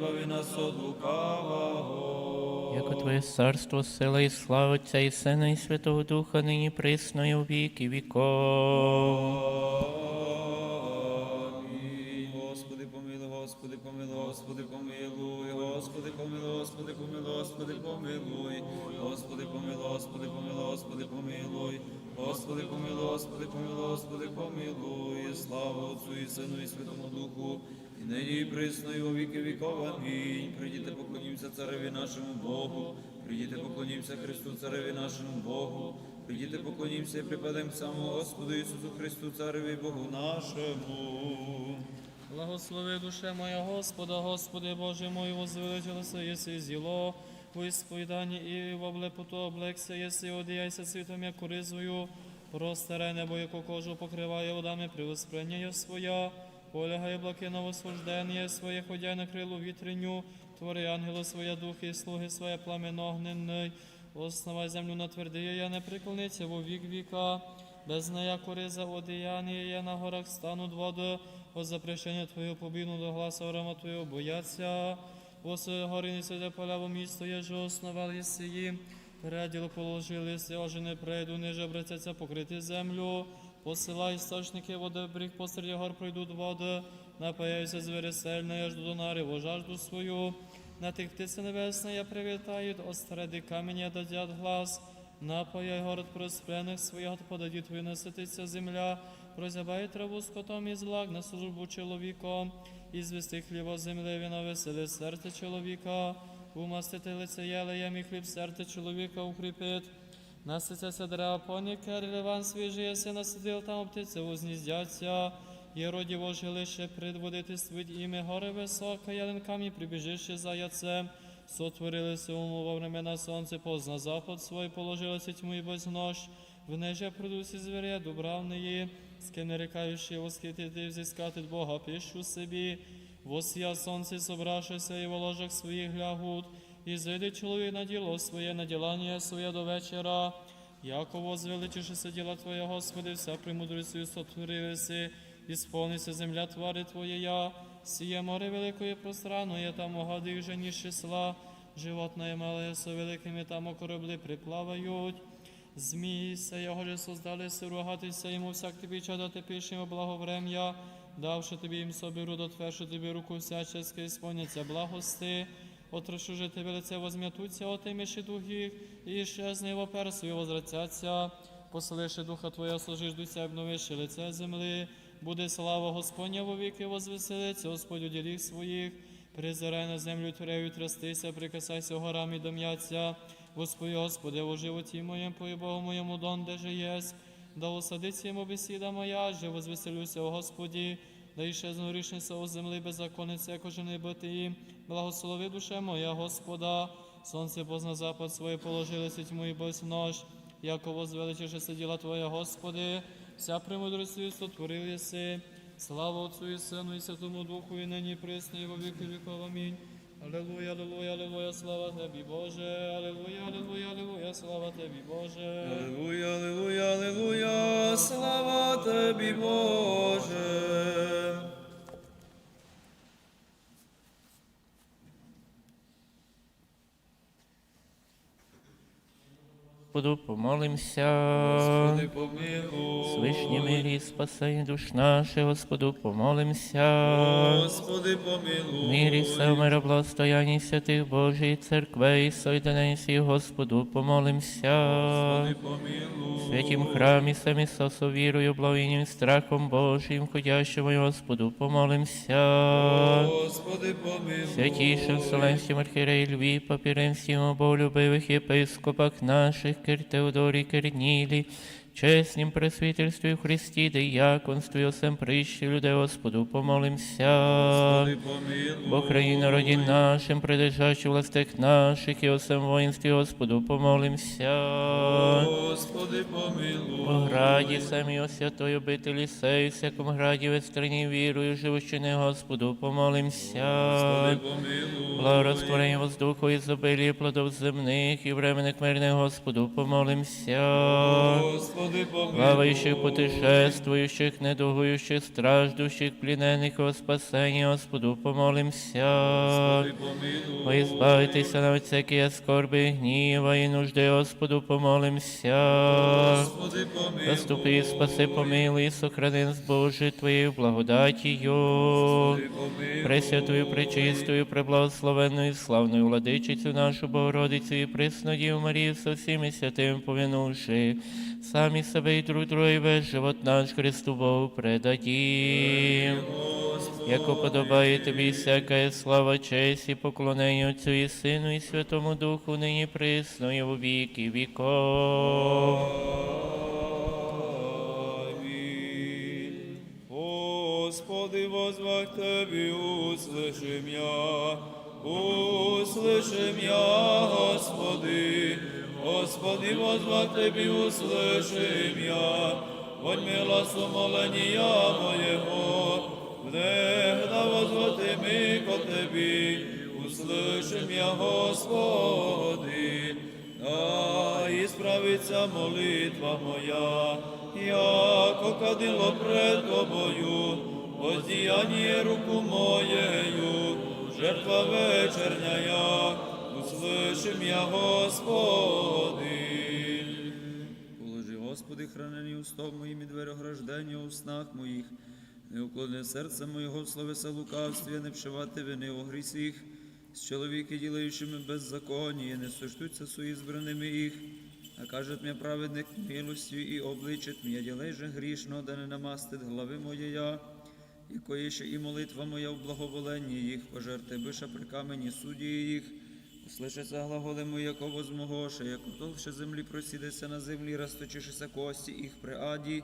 избави нас от лукавого. Яко Твоє царство, сила і слава Отця і Сина і Святого Духа, нині присно і у віки віков. Господи, помилуй, Господи, помилуй, Господи, помилуй, Господи, помилуй, Господи, помилуй, Господи, помилуй, Господи, помилуй, Господи, помилуй, Господи, помилуй, Господи, помилуй, Господи, помилуй, слава Отцю і Сину і Святому Духу, і нині і присно, і во віки віков. Амінь. Прийдіте, поклонімося цареві нашому Богу, прийдіте, поклонімося Христу, цареві нашому Богу, прийдіте, поклонімося і припадемо самому Господу Ісусу Христу, цареві Богу нашому. Благослови душе моя Господа, Господи Боже мой, возвеличилося єси зіло, у ісповіданні і в облепоту облекся єси, одіяйся світом, як ризою, простере небо, яку кожу покриває водами привоспрення своя, полягає блаки на восхождення своє, ходяй на крилу вітреню, твори ангелу своя духи, і слуги своє пламен огненний, основай землю на твердиє, я не приклониться во вік віка, без нея кориза одіяння, я на горах стануть води, о запрещення Твоє побіну до гласа орама Твоєго бояться. Восе гори не сиде поля місто, є же основали сії. Переділо положили си, оже не прийду, ниже обратяться покрити землю. Посилай істочники води, бріг посеред гор пройдуть води. Напаяюся звери сильно, я жду до нари, жажду свою. На тих птиці небесне я привітаю, осереди каменя дадять глас. Напаяй город проспрених своїх, подаді твої насититься земля, прозябає траву скотом із благ на службу чоловіком, і звести хліба землі, віно веселе серце чоловіка, умастити лице єлеєм і хліб серце чоловіка укріпить. Насиця се поніка, релеван, ливан свіжий, се насидив, там птиці узніздяться, і роді Божі лише предводити свить іми горе висока, яден камінь прибіживши за яцем, сотворилися умова времена сонце, позна запад свой, положилися тьму і безнож, в нежа продусі зверя дубравної, ски не рекаючи восхитити, взискати Бога пищу собі, восія сонце собравшися і в ложах своїх лягут, і зайде чоловік на діло своє, на ділання своє до вечора, Яко возвеличишися діла Твоє, Господи, вся премудрістю сотворилися, і сповниться земля твари Твоєя, сіє море великої пространої, там огади жені числа, животне мале со великими там корабли приплавають. Змії се його же создалися ругатися йому всяк тобі чадати пишемо благоврем'я, давши тобі їм собі рудотвершу тобі руку всячески, сповняться благости, отрошу же тебе лице возм'ятуться, отиміші духів, і щезне во персу возвратяться, поселиши духа Твоя, служиждуся, обновиши лице земли, буде слава Господня во віки, возвеселиться, Господь у діліх своїх, призирай на землю тюрею трястися, прикасайся горам і дом'яться, Господи, Господи, у животі моєму, по Богу моєму дон, де же єсть, да усадиться йому бесіда моя, же возвеселюся, Господі, да іще знорішнися у землі беззаконниця, як не бити, благослови душе моя, Господа, сонце позна запад своє положили, тьму і без нож, яково возвеличиш сиділа Твоя, Господи, вся премудростю сотворив єси, слава Отцю і Сину і Святому Духу, і нині присні, і во віки віков. Амінь. Аллилуйя, аллилуйя, аллилуйя, слава Тобі, Боже, аллилуйя, аллилуйя, аллилуйя, слава Тобі, Боже. Аллилуйя, аллилуйя, аллилуйя, слава Тобі, Боже. Господу помолимся. Господи, помилуй. Свишні мирі, спасай душ наших, Господу помолимся. Господи, помилуй. Мирі все мира благостоянні святих Божій церквей, сойденесі, Господу помолимся. Господи, помилуй. Святім храмі самі сосо вірою, благовінням, страхом Божим, ходящому Господу помолимся. Господи, помилуй. Святішим Вселенським архієреї Льві, папірем всім боголюбивих єпископах наших, Теодорій Корнілій, чеснім пресвітерстві в Христі, дияконстві, осем прищі людей, Господу помолимся. Бо країн народі нашим, придержащі властях наших, і осем воїнстві, Господу помолимся. Господи, помилуй. О граді самі о святої обителі сей, всякому граді в страні вірую, живущини Господу помолимся. Благорозтворення воздуху і зобилі плодов земних і временних мирних Господу помолимся. Господи, Господи, помилуй. плавающих, путешествующих, недугующих, страждущих, пленених о спасении, Господу помолимся. Господи, помилуй. О, избавитеся на всякие скорби, гніва і нужди, Господу помолимся. Господи, помилуй. Заступи, спаси, помилуй, сохрани Твоєю благодатію. Господи, помилуй. Пресвятую, пречистую, преблагословенную, славную владичицю нашу Богородицю і пресну Діву Марію со всіми святими помянувши, самі себе і друг друга, весь живот наш Христу Богу предадім. Яко подобає тобі всяка слава, честь і поклонення Отцю і Сину, і Святому Духу, нині присно, і во віки віков. Господи, возвах Тебе, услышим я, услышим я, Господи. Господи, возвах Тебе, услышим я, Вонь милосту моления моего, Внегда возвати ми ко Тебі, услышим я, Господи, а і справиться молитва моя, яко кадило пред Тобою, воздіяння руку моєю, жертва вечерняя, услышим я, Господи. Положи, Господи, хранені устов моїм і двері ограждення у снах моїх, не уклони серце моєго словеса лукавстві, не вшивати вини у грісіх, з чоловіки, ділаючими беззаконні, не сочтуться свої збраними їх, а кажет мені праведник милостю і обличить мені, ділей же грішно, да не намастить глави моєя, якої ще і молитва моя в благоволенні їх, пожерти биша при камені судді їх, Услышаться глаголи мої, яко возмогоше, яко толще землі просідеться на землі, розточишися кості їх при аді,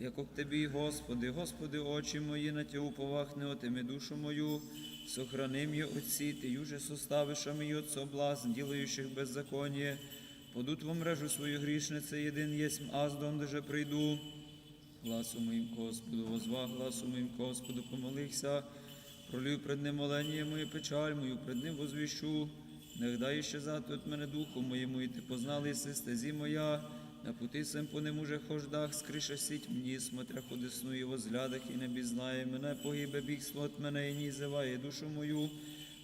яко к Тебі, Господи, Господи, очі мої на Тя уповахне, отими душу мою, сохрани м'я отці, Ти юже составиша мій от соблазн, ділаючих беззаконие, подут во мрежу свою грішнице, єдин єсмь, аз дондеже прийду. Гласу моїм Господу, возвах, гласу моїм Господу, помолихся, пролюю пред ним моленіє моє печаль мою, пред ним возвіщу. Нехда іще зати от мене духу моєму, і ти познали си стезі моя, на пути сем по нему же хождах, скриша сіть мені, смотря ходисну і возглядах, і не бізнає мене, погибе бігство от мене, і ні зиває душу мою.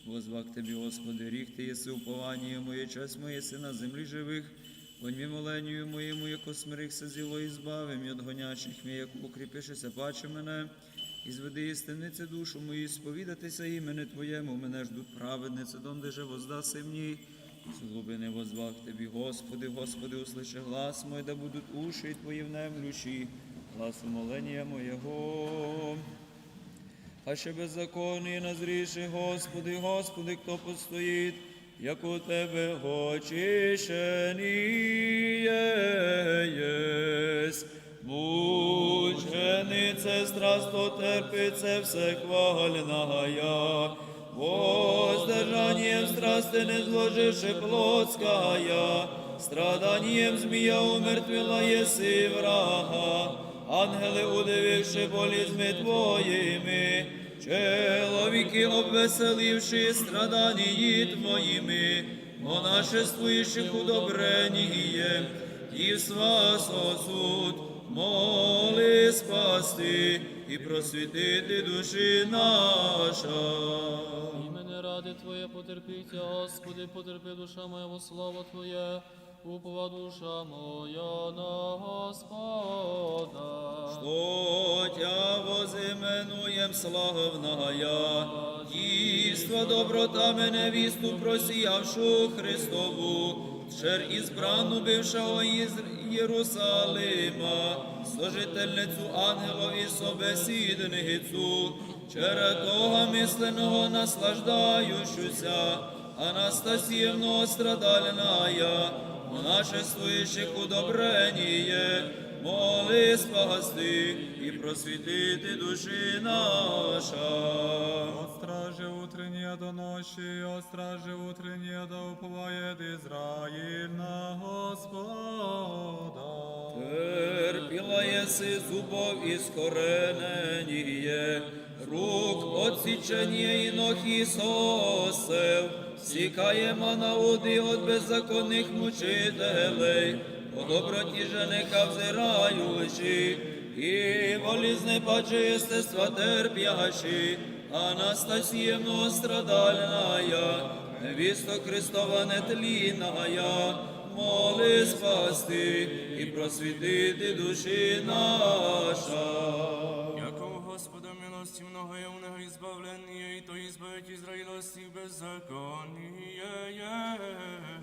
Возвах Тобі, Господи, ріг Ти єси уповання моє, час моє си на землі живих. Воньмі моленію моєму, яко смирихся зіло і збавим, і от мій, як укріпишися, паче мене, і зведи істинниці душу мою, сповідатися імені Твоєму, мене ждуть праведниці, донде же воздаси мені. З глибини возвах Тобі, Господи, Господи, услиши глас мой, да будуть уші Твої внемлющі, гласу молення моєго. А ще беззаконний назріши, Господи, Господи, хто постоїть, як у Тебе очищеніє єсть. Мученице страсто терпице все хвальная, воздержанием страсти не зложивши плотская, страданием змія умертвила єси врага, ангели, удививши болізми Твоїми, чоловіки, обвеселивши страданії Твоїми, монашествуючих удобренієм, дівства сосуд, моли спасти і просвітити душі наша. Імени ради Твоє потерпіться, Господи, потерпи душа моя во славу Твоє, упова душа моя на Господа. Что Тя возименуєм славная, дійство добротами невісту просіявшу Христову, Шер ізбрану бившого із Єрусалима, служительницю ангелові собесідницю, черетого мисленого наслаждающуся, Анастасіївно страдальная, монашествуючих удобреніє, моли спасти і просвітити душі наша. От стражи утренние до ночи, от стражи утренние да уповает Израиль на Господа. Терпіла єси зубов і скорененіє, рук отсіченіє і ног Ісосев, сікає манауди от беззаконних мучителей, доброті жениха взираючи, і болізни паче естества терпящі, Анастасиевна страдальная, невеста Христова нетлінная, моли спасти і просвітити душі наша. Господа милости много и унего избавления, и то избавить Израиля с их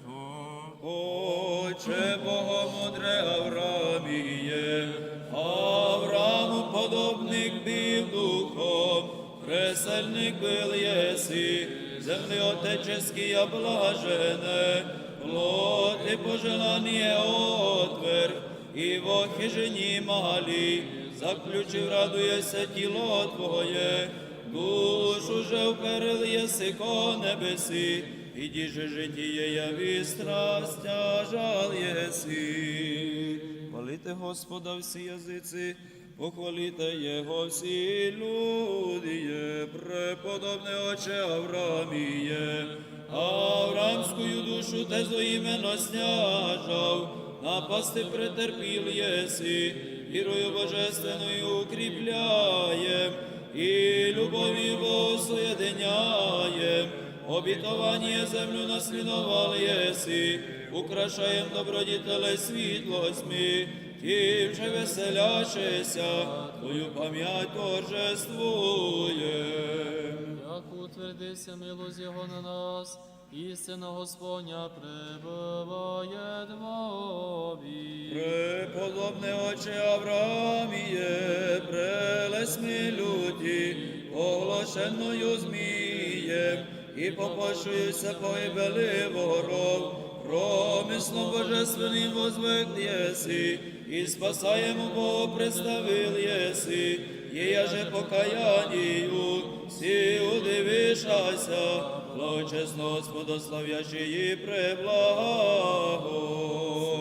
Его. Отче Богомудре Аврааміє, Аврааму подобник бив духом, пресельник был єси, земли отеческий облажене, плоти пожелание отверг, і во хижині малі, заключив радується тіло Твоє, душу же вперил єси ко небесі, діже житіє яві страстя жал єси. Хвалите Господа всі язиці, похвалите Його всі люди, преподобне Отче Аврааміє, Авраамською душу те іменно сняжав, напасти претерпіл єси, вірою божественною укріпляєм, і любові соєдиняєм, обітовання землю наслідувал єси, украшаєм добродітелей світлосьми, тим же веселяшися, твою пам'ять торжествуєм. Як утвердися милость Його на нас, істина Господня пребуває двові. Преподобне Отче Аврааміє, прелесми люті, оголошеною змієм, і попошуюся погибели ворог, промислом божественним возвик єси, і спасаємо Бога представил єси, є же покаянію, всі удивишася, благочесно Господа славящої преблаго.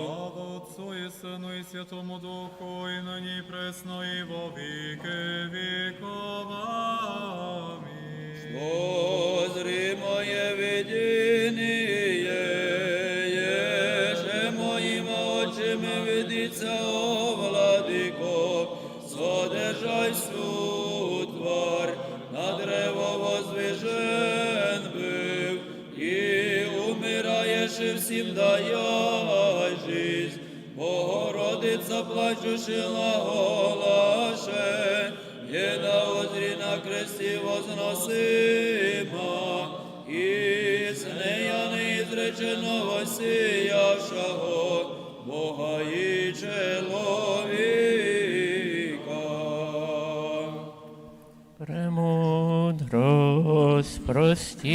Слава Отцу і Сину і Святому Духу, і нині і пресно, і во віки віков. Амінь. Моє видіння, єже очима видиться, о владико, содержай твар, на древо возвижен і умираєш, всім дає жизнь, Богородиця голаше, є на озрі на кресті возносима, і з нея неізреченого сіявшого Бога і чоловіка. Премудрость прости.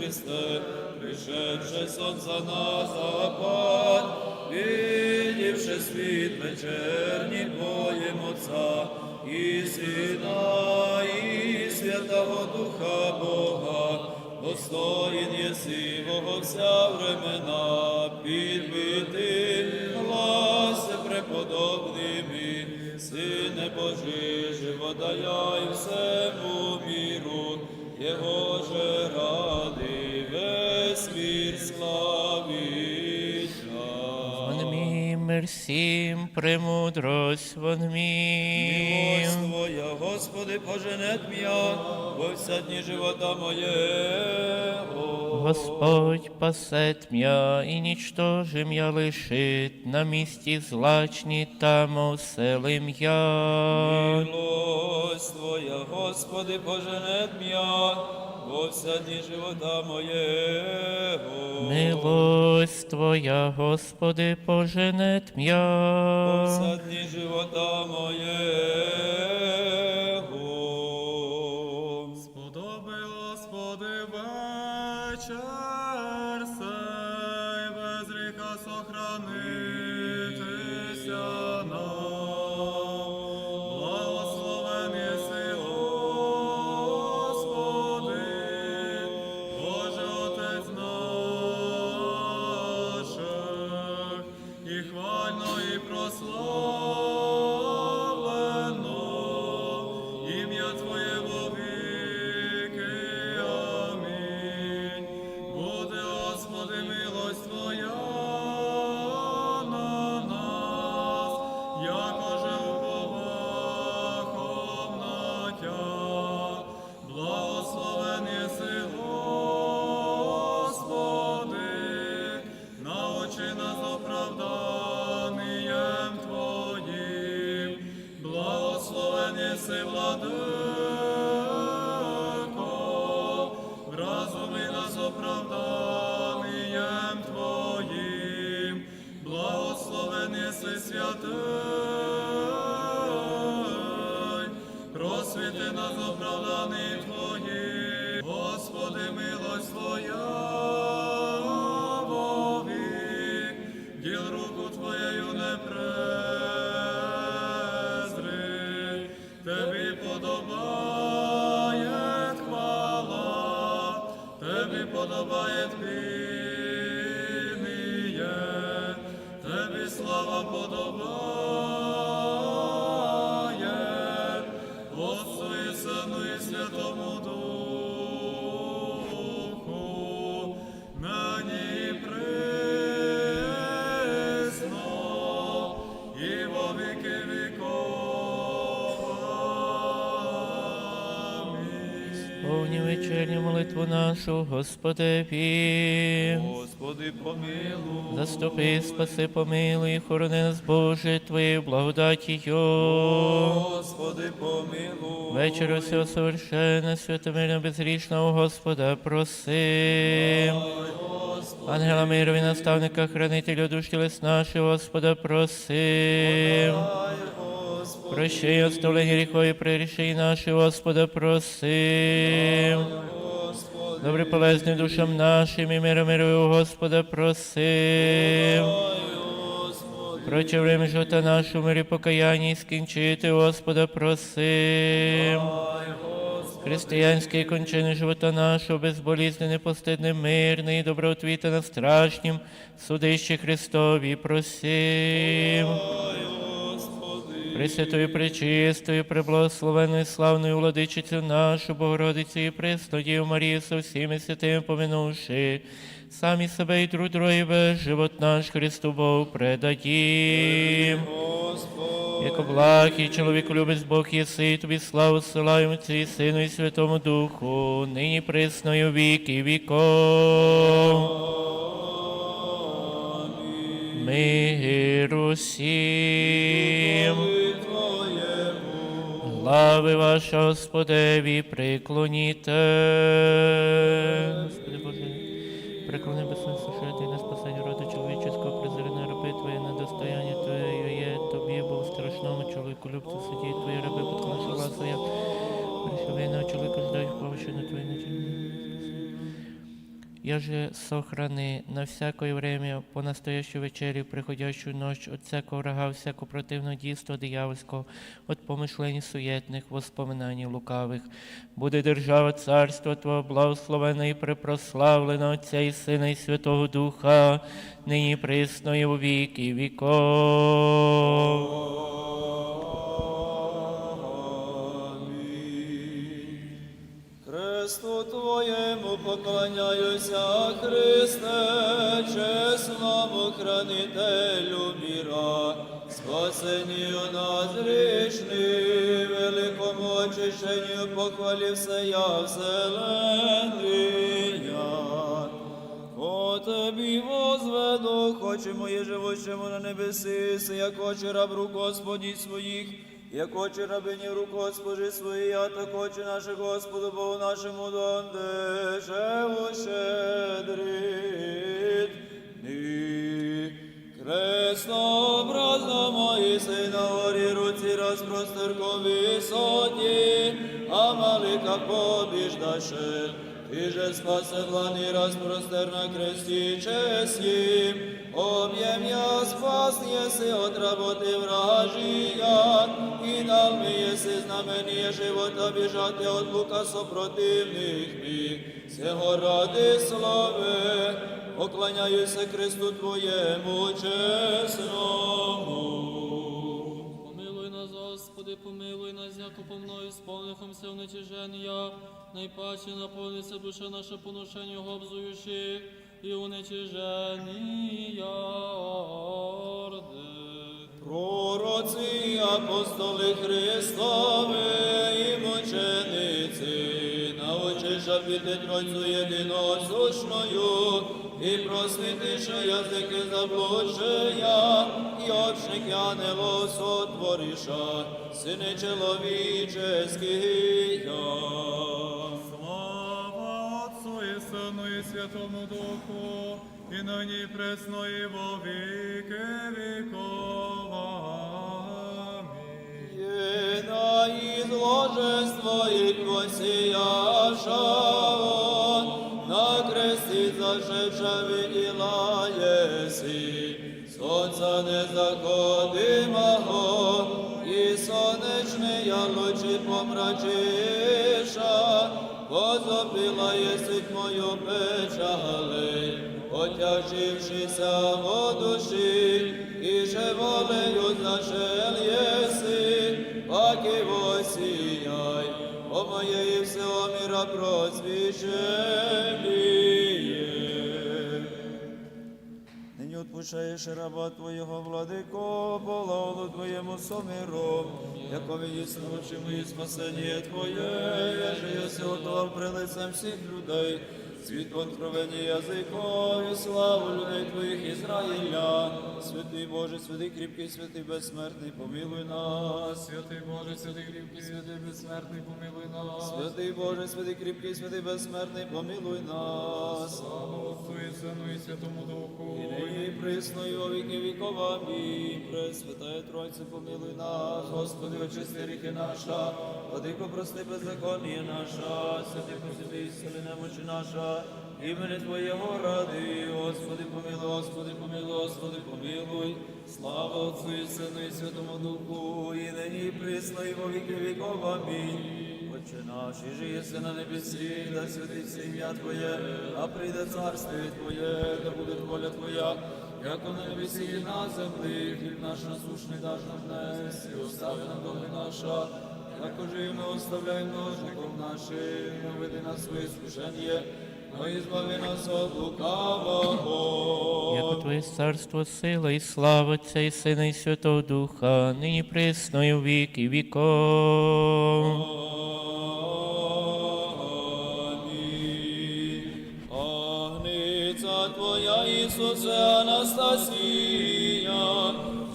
Христе, пришедше сон за нас запад, видівши світ вечерній Твоєм Отця, і Сина, і Святого Духа Бога, достоїн єси Бога вся времена, підбити гласи преподобними, Сине Божий, живодаяй всему міру, Його же ради мерсім, премудрость. Милость Твоя, Господи, поженет м'я, во вся дні живота моєго. Господь пасет м'я і нічтожим я лишит, на місці злачні там оселим я. Милость Твоя, Господи, поженет м'я, во дні живота моєго. Милость Твоя, Господи, поженет тм'я. м'я. вся дні живота моєго. Слава подобає, Отцу і Сину і Святому Духу, нині присно, і во віки віков. Повні вечерню молитву нашу, Господеві. Господи, помилуй. Заступи, спаси, помилуй, хорони нас, Боже, Твоєю благодатію. Господи, помилуй. Вечір усього совершенна, святомирно безрічного Господа, просим. Ангела мирові, наставника, хранителю душ тілес наших, Господа, просим. Прощай, оставлення гріхові, прирішень наших, Господа, просим. Добре полезний душам нашим і миром мирою, Господа, просим. Проче время життя нашу мирі покаяння і скінчити, Господа, просим. Християнський кончини живота нашого, безболізний, непостидний, мирний, доброотвіта на страшнім, судище Христові, просим. Пресвятою, пречистою, преблагословенною, славною владичицю нашу, Богородицю і Преснодію Марію со всіми святими поминувши, самі себе і друге весь живот наш Христу Богу предадім. Яко благий чоловіку любець Бог єси, тобі славу силаємо і Сину і Святому Духу, нині присною віки віков. Миру всім. Глави ваша, Господеві, приклоніте. Господи Боже, приклони безсенсушити на спасення роду чоловічого, призерне раби Твоє на достояння Твоє є Тобі, бо в страшному чоловіку любцю судді Твої раби, подконшу вас своя. Пришовейного чоловіка ждають повищу Твої начальне. Я же сохрани на всякое время по настоящую вечерю, приходящую ночь, от всякого врага, всякого противного дійства диявольського, от помишлень суєтних, воспоминаний лукавих. Буде держава царства Твого благословена і препрославлена Отця і Сина і Святого Духа, нині присно у віки віков. Поклоняюся, Христе, чесному хранителю міра, спасенню нас грішний, великому очищенню похвалі всея вселенная. О тобі возведу, хоче моє живущему на небеси, си, як хоче раб рук Господі своїх, як хоче рабині рук Господи свої, а так наше Господу Богу нашому донде, щедрит. Ні. Креснообразно мої сина горі руці розпростерко висоті, а малика побіждаше. Ти же спасен лани розпростер на кресті честь їм, об'єм'я спас єси от работи вражія, і дал ми єси знамення живота біжати от лука сопротивних мій. Сього ради слави, поклоняюся Христу Твоєму чесному. Господи, помилуй нас, яко по мною сповнихомся в нечиження, найпаче наповниться душа наша поношення обзуючих, і у нечиження орде. Пророці, апостоли Христові і мучениці, научиша піти Тройцю єдиносушною, і просвітиша язики заблудшия, і очники ангелов сотвориша, сини чоловіческий. Слава Отцу і Сину і Святому Духу, і нині і пресно і во віки віков. Амінь. Єна із ложества і посіяша, на кресті зашедша виділа єси, сонця не заходимого, і сонячне я лучі помрачиша, возопила єсить мою печали, отяжившися во душі, і же волею зашел єси, паки восіяй, о моєї всього міра. Отпущаєш раба Твоєго, владико, полону Твоєму сомиром, яко відісно очі мої спасення Твоє, я єси готов при лицем всіх людей, світ откровені язикові, славу людей Твоїх Ізраїля, святий Боже, святий кріпкий, святий безсмертний, помилуй нас. Святий Боже, святий кріпкий, святий безсмертний, помилуй нас. Святий Боже, святий кріпкий, святий безсмертний, помилуй нас. Слава Отцу і Сину і Святому Духу. І нині і присно, і во віки віков. Амінь. Пресвятая Тройце, помилуй нас, Господи, очисти ріки наша, Владико, прости беззаконніє наша, святи посвяти, ісцели немочі наша, імені Твоєго ради, помилуй, Господи, помилуй, Господи, помилуй, слава Отцу і Сину і Святому Духу, і нині і присно, і во віки віков. Амінь. Отче наш, і же єси на небесі, да святиться ім'я Твоє, а прийде царство Твоє, да буде воля Твоя, як на небесі і на землі, хліб наш насушний даш нам днес, і остави нам долги наша, якоже і ми оставляємо должником нашим, не веди нас в своє скушення, но і нас от лукавого. Яко Твоє царство, сила і слава Отця і Сина і Святого Духа, нині присно і у віки віков. Амінь. Агниця Твоя, Ісусе, Анастасія,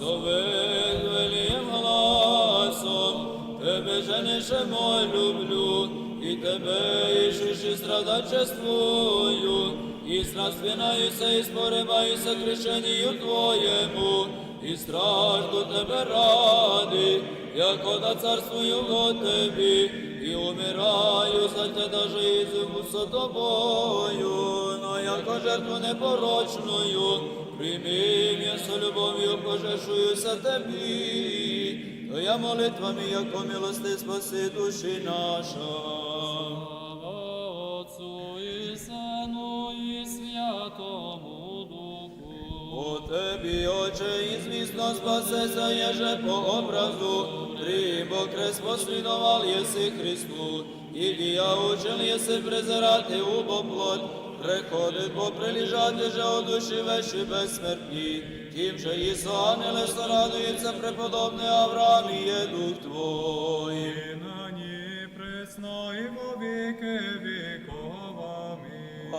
довелим гласом, Тебе женишемо люблю, і Тебе, Ісуші, страдачествую, і страствінаюся, і спорибаюся крещенію Твоєму, і стражду Тебе ради, яко да царствую во Тебі, і умираю за те, даже і со тобою, но яко жертву непорочною, прийми м'ясо любов'ю, пожешуюся Тебі, Твоя молитвами, яко милости спаси душі наша. О Тебі, Отче, і звісно спасеся, єже по образу, Трибо крест послідувал єси Христу, і дія учил єси презирати убо плоть, приходить, бо приліжати же о душі вещі безсмертні, тим же Ісу ангеле радується преподобний Авраам і є дух нині присно і во віки віков.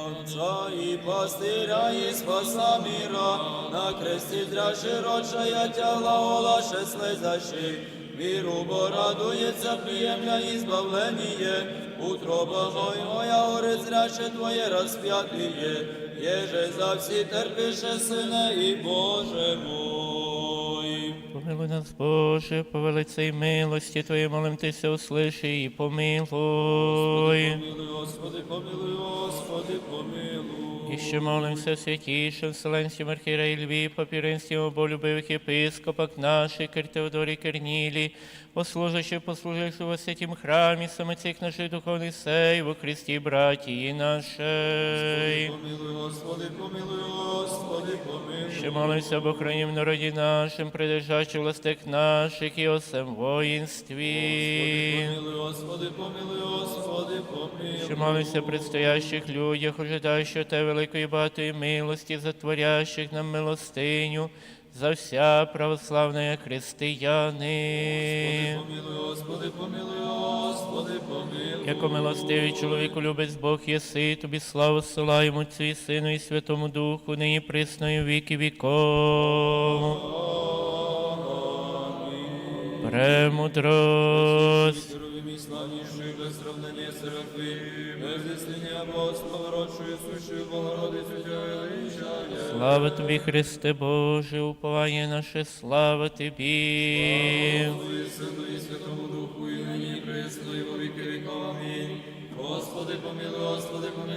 Отца і пастиря, і спаса мира, на кресті зря широчая тела олаше слезащи. віру бо радується, приємля і збавленіє, утроба моя горе зряще Твоє розп'ятіє, єже за всі терпіше, Сина і Боже мой. Помилуй нас, Боже, по велицей милості Твоєї молим Тися, услиши і помилуй. Помилуй, Господи, помилуй, Господи, помилуй. І ще молимося святішим Вселенським архієреї Львів, папіринським оболюбивих єпископах наших, Кир Теодорі Кернілі, послужащих, послуживши во святім храмі, саме цих наших духовних сей, во Христі, братії нашей. Помилуй, Господи, помилуй, Господи, помилуй. Ще молимося об охрані в народі нашим, придержащих властях наших і осем воїнстві. Помилуй, Господи, помилуй, Господи, помилуй. Що молимося предстоящих людях, ожидаючих те великої багатої милості, затворящих нам милостиню, за вся православна християни. Помилуй, Господи, помилуй, Господи, помилуй. Яко милостивий чоловіку любець Бог єси, тобі славу силаємо Отцю і Сину і Святому Духу, нині присною віки віков. Премудрость. Здоровим і славнішою, без сравнення серафи, без зіслення апостол, рочою, сущою, Богородицю, Тя. Слава тобі, Христе Боже, уповання наше, слава тобі. І Сину і Святому Духу, і нині, і во віки віков. Амінь. Господи, помилуй, Господи, помилуй,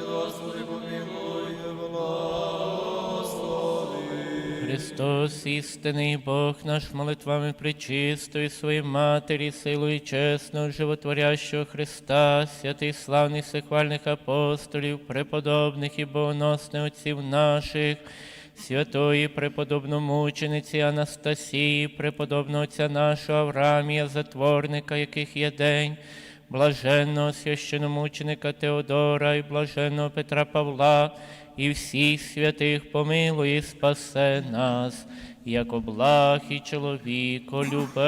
Христос, істинний Бог наш молитвами причистої своєї Матері, силою чесного, животворящого Христа, святих славних всехвальних апостолів, преподобних і богоносних отців наших, святої преподобномучениці Анастасії, преподобного отця нашого Авраамія, затворника, яких є день, блаженного священомученика Теодора і блаженного Петра Павла, і всіх святих помилуй спасе нас, як облах і чоловіко любець.